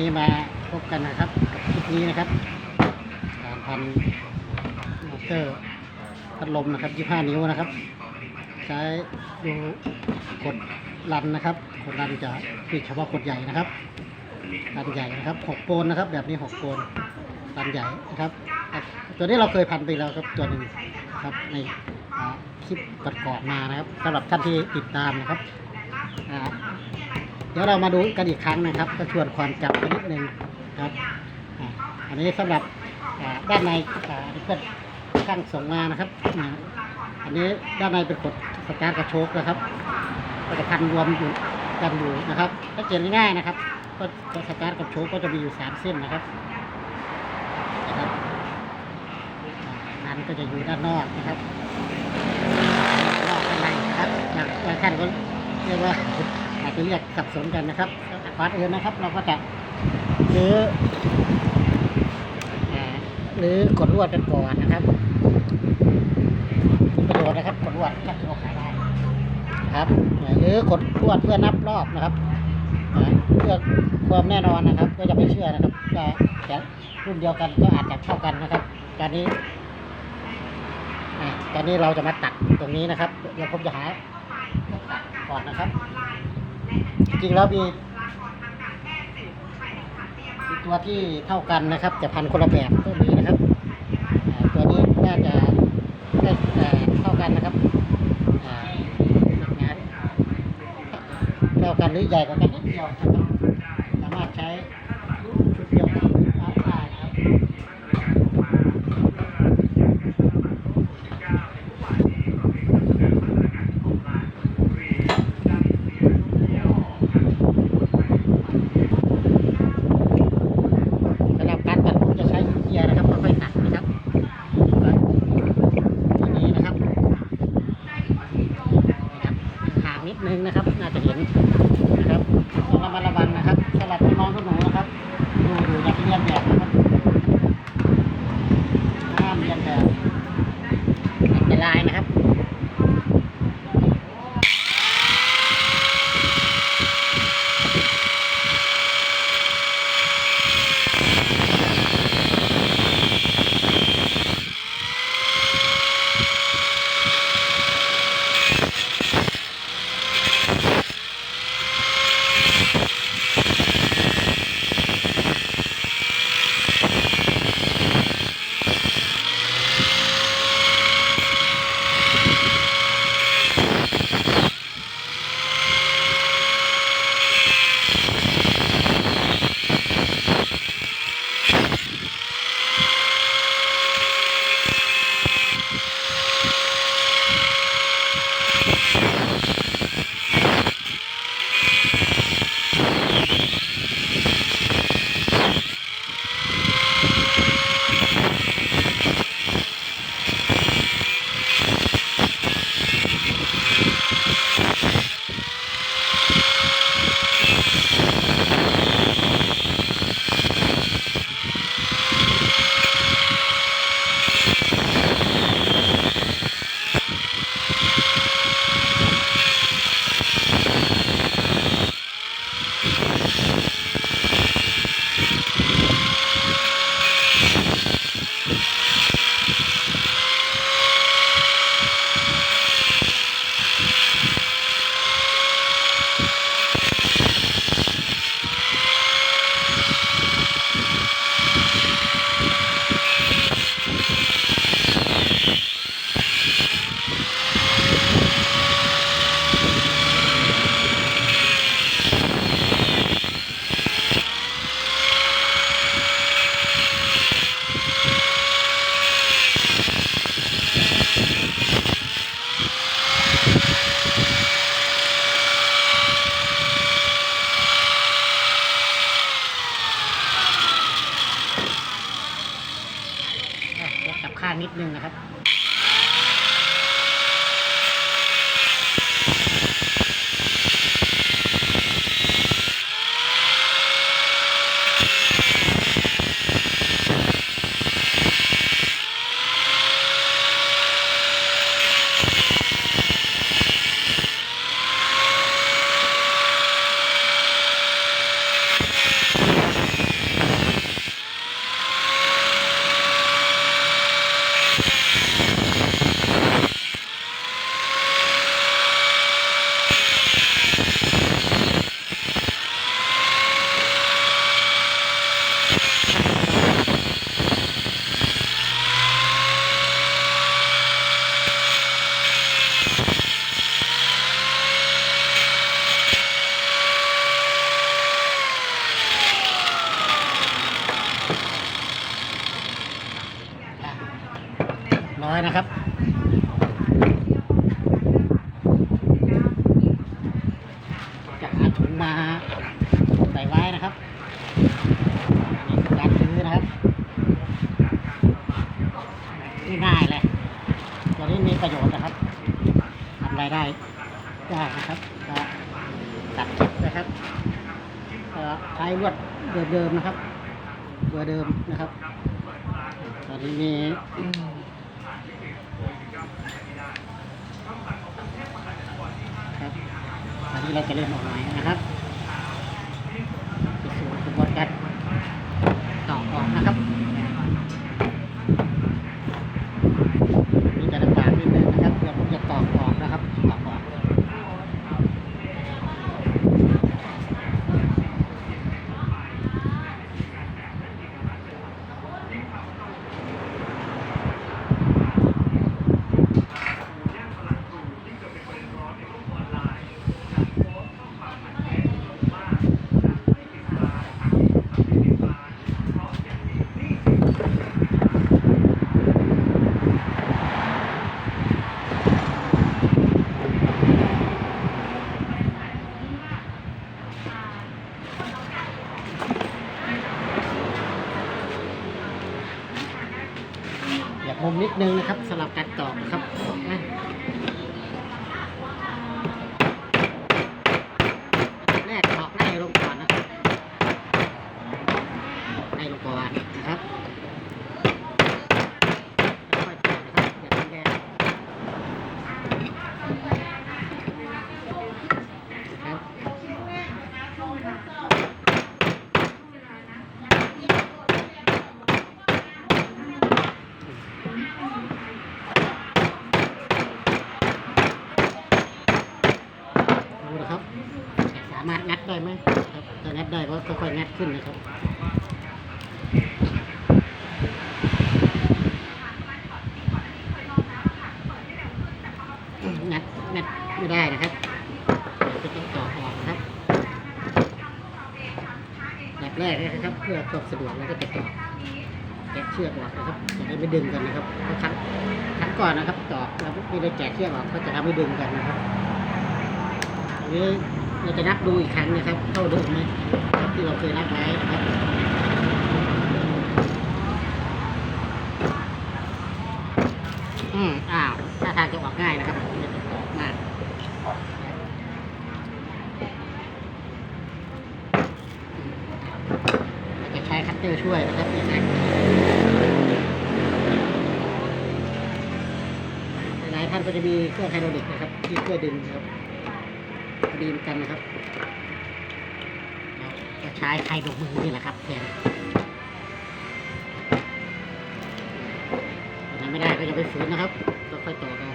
นี้มาพบกันนะครับกับคลิปนี้นะครับ การพันมอเตอร์พัดลมนะครับ25นิ้วนะครับ ใช้ดูกดรันนะครับกดรันจะปิดเฉพาะกดใหญ่นะครับรันใหญ่นะครับ6โปนนะครับ แบบนี้6โปนรันใหญ่นะครับ ตัวนี้เราเคยพันไปแล้วครับตัวหนึ่งครับในคลิปก่อนๆมานะครับสำหรับท่านที่ติดตามนะครับ เดี๋ยวเรามาดูกันอีกครั้งนะครับ ก็ชวนความจำกันนิดนึงครับอันนี้สำหรับด้านในอ่าเพื่อนช่างส่งมานะครับ อันนี้ด้านในเป็นกดสตาร์ทกระโชกนะครับก็จะพันรวมอยู่กันอยู่นะครับถ้าเขียนง่ายๆนะครับ ก็สตาร์ทกับโชกก็จะมีอยู่สามเส้นนะครับนั้นก็จะอยู่ด้านนอกนะครับนอกด้านในนะครับอย่างท่านก็เรียกว่า อาจจะเรียกสับสนกันนะครับก่อนอื่นนะครับ เราก็จะรื้อหรือกดลวดกันก่อนนะครับมีประโยชน์นะครับกดลวดก็เราขายได้ครับหรือกดลวดเพื่อนับรอบนะครับเพื่อความแน่นอนนะครับ ก็จะไม่เชื่อนะครับจะจะรุ่นเดียวกันก็อาจจะเท่ากันนะครับการนี้ตอนนี้เราจะมาตัดตรงนี้นะครับเดี๋ยวผมจะหาก่อนนะครับ จริงๆแล้วมีมีตัวที่เท่ากันนะครับแต่พันคนละแบบก็มีนะครับ ตัวนี้น่าจะได้เท่ากันนะครับเท่ากันหรือใหญ่กว่ากันนิดเดียวสามารถใช้ นะครับจะหาถุงมาใส่ไว้นะครับนี่คือการซื้อนะครับง่ายๆเลยตัวนี้มีประโยชน์นะครับทำรายได้ได้นะครับก็ตัดเก็บนะครับใช้ลวดเดิมๆนะครับ ตัวเดิมนะครับตอนนี้มีครับ ที่เราจะเริ่มออกใหม่นะครับไปสู่กระบวนการต่อออกนะครับ มีจะลำบากนิดนึงนะครับเดี๋ยวผมจะตอกออกนะครับตอกออกอยากมุมนิดนึงนะครับสลับการตอกนะครับนะแรกตอกไล่ลงก่อนนะครับไล่ลงก่อนนะครับค่อยๆตอกนะครับอย่าทำแรงนะครับ ดูนะครับ สามารถงัดได้ไหมครับถ้างัดได้ก็ค่อยๆงัด ขึ้นนะครับงัดงัดไม่ได้นะครับจะต้องต่อออกนะครับแบบแรกนะครับ เพื่อความสะดวกแล้วก็จะต่อแกะเชือกออกนะครับจะได้ไม่ดึงกันนะครับเพราะครั้งครั้งก่อนนะครับต่อเราไม่ได้แกะเชือกออกก็จะทำให้ดึงกันนะครับอันนี้ เราจะนับดูอีกครั้งนะครับเข้าเดิมไหมที่เราเคยนับไว้นะครับอืมอ้าวถ้าทางจะออกง่ายนะครับม่ากเราจะใช้คัตเตอร์ช่วยนะครับในการหลายท่านก็จะมีเครื่องไฮดรอลิกนะครับ ที่ช่วยดึงนะครับ ดีเหมือนกันนะครับจะใช้ไข่ดกมือนี่แหละครับแทนถ้าไม่ได้ก็จะไปฝืนนะครับก็ค่อยต่อเอา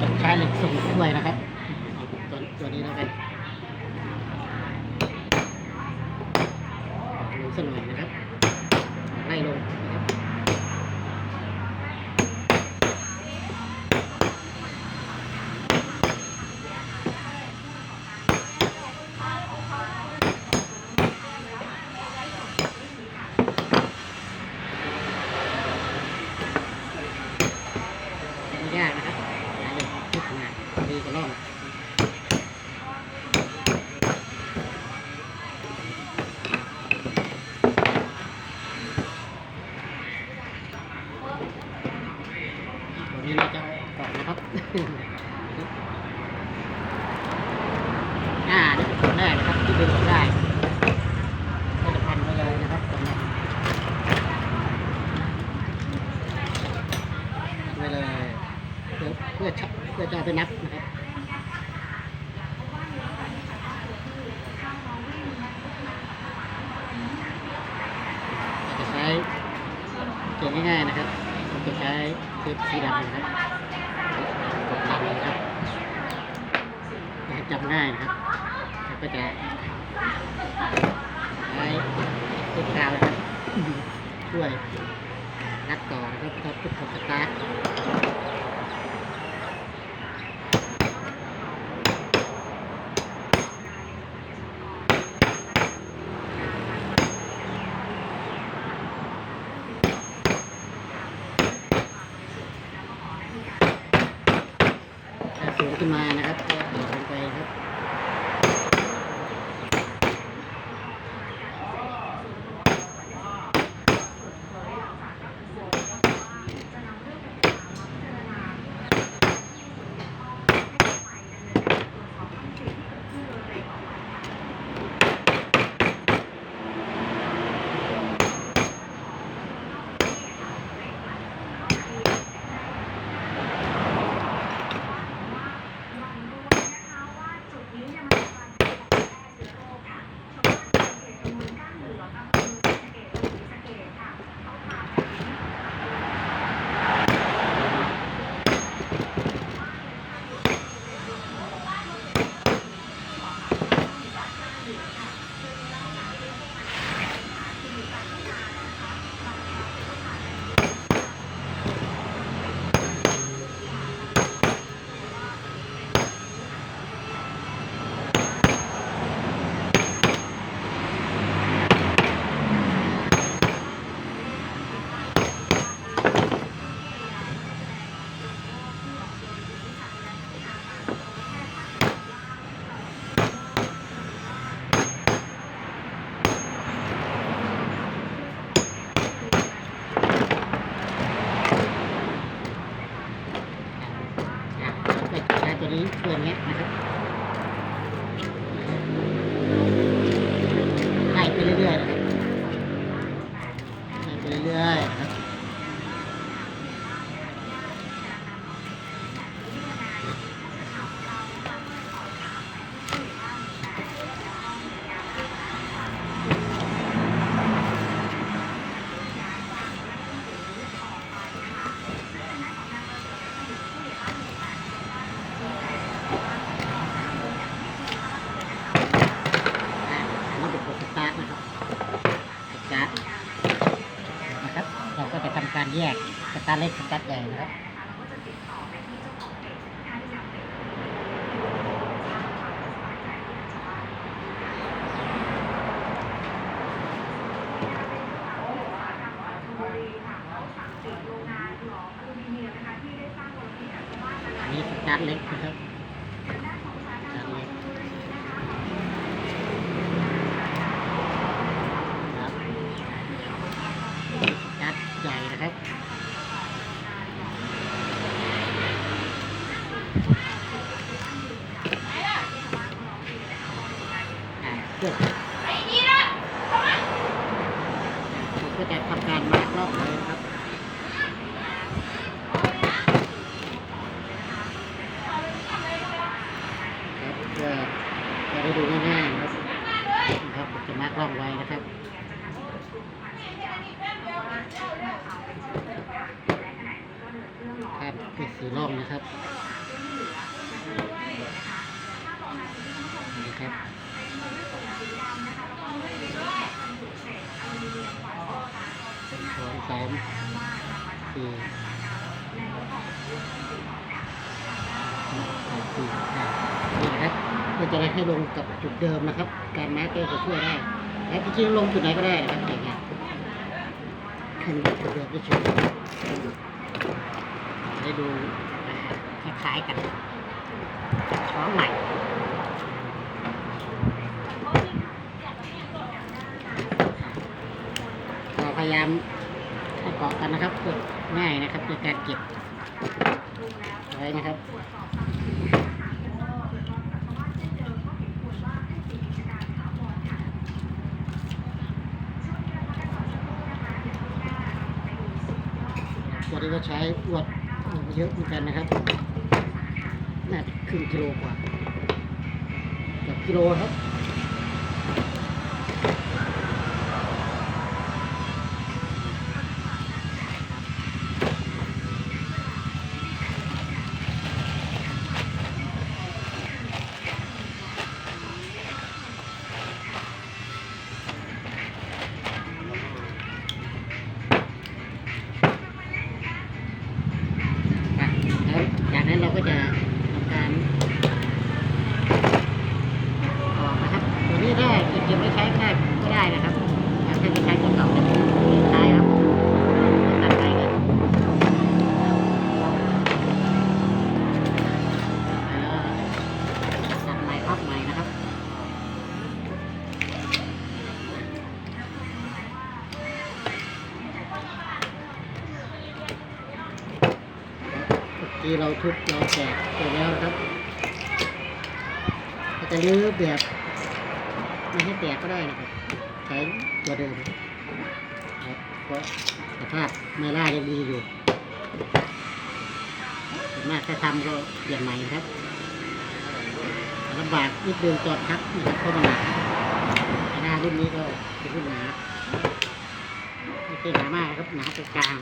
ต้องใช้เหล็กส่งด้วยนะครับตัวตัวนี้แล้วกันลงสักหน่อยนะครับ ไล่ลงนะครับไม่ยากนะครับหลายเลยทุกงานดีกว่าล่อง ตัวนี้เราจะเอาออกนะครับ อ่านี่เป็นตัวแรกนะครับ ที่ดึงออกได้ก็จะพันไว้เลยนะครับตรงนี้ไว้เลยเพื่อเพื่อชักเพื่อจะเอาไปนับนะครับเราจะใช้เกง่ายๆนะครับเราจะใช้ เทปสีดำนะครับกดลังนะครับจะให้จำง่ายนะครับแล้วก็จะใช้ตุ๊กตาครับช่วยนักต่อนะครับทุกคนสตาร์ท การเล็กสตาร์ทใหญ่นะครับ อันนี้สตาร์ทเล็กนะครับสตาร์ทเล็กครับสตาร์ทใหญ่นะครับอ่าเพื่อผมก็จะทำการมาร์กรอบเลยนะครับ ครับเพื่อจะได้ดูง่ายๆนะครับนะครับผมจะมาร์กร่องไว้นะครับ ครับเป็นสีร่องนะครับนี่ครับสองสามสี่สี่ห้านี่นะครับเพื่อจะได้ให้ลงกับจุดเดิมนะครับ การมาร์กเกอร์จะช่วยได้และจริงๆลงจุดไหนก็ได้นะครับอย่างเงี้ยขึ้นจุดเดิมได้เฉย ได้ดูคล้ายๆกันช้อนใหม่เราพยายามให้เกาะกันนะครับเพื่อง่ายนะครับในการเก็บไว้นะครับตัวนี้ก็ใช้อวด เยอะเหมือนกันนะครับน่าจะครึ่งกิโลกว่ากับกิโลครับ เราทุบเราแกะเสร็จแล้วนะครับจะรื้อแบบไม่ให้แตกก็ได้นะครับใช้ตัวเดิมครับเพราะสภาพไม่ล่ายังดีอยู่ส่วนมากถ้าทำก็เปลี่ยนใหม่นะครับลำบากนิดเดินจอดพักนะครับเพราะมันหนักหน้ารุ่นนี้ก็เป็นรุ่นหนาไม่ใช่หนามากครับหนาเป็นกลาง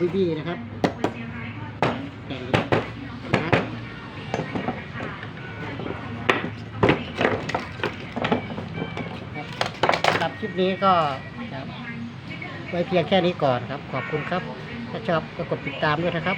ทีวีนะครับแต่งนะครับคลิปนี้ก็ไว้เพียงแค่นี้ก่อนครับ ขอบคุณครับ ถ้าชอบก็กดติดตามด้วยนะครับ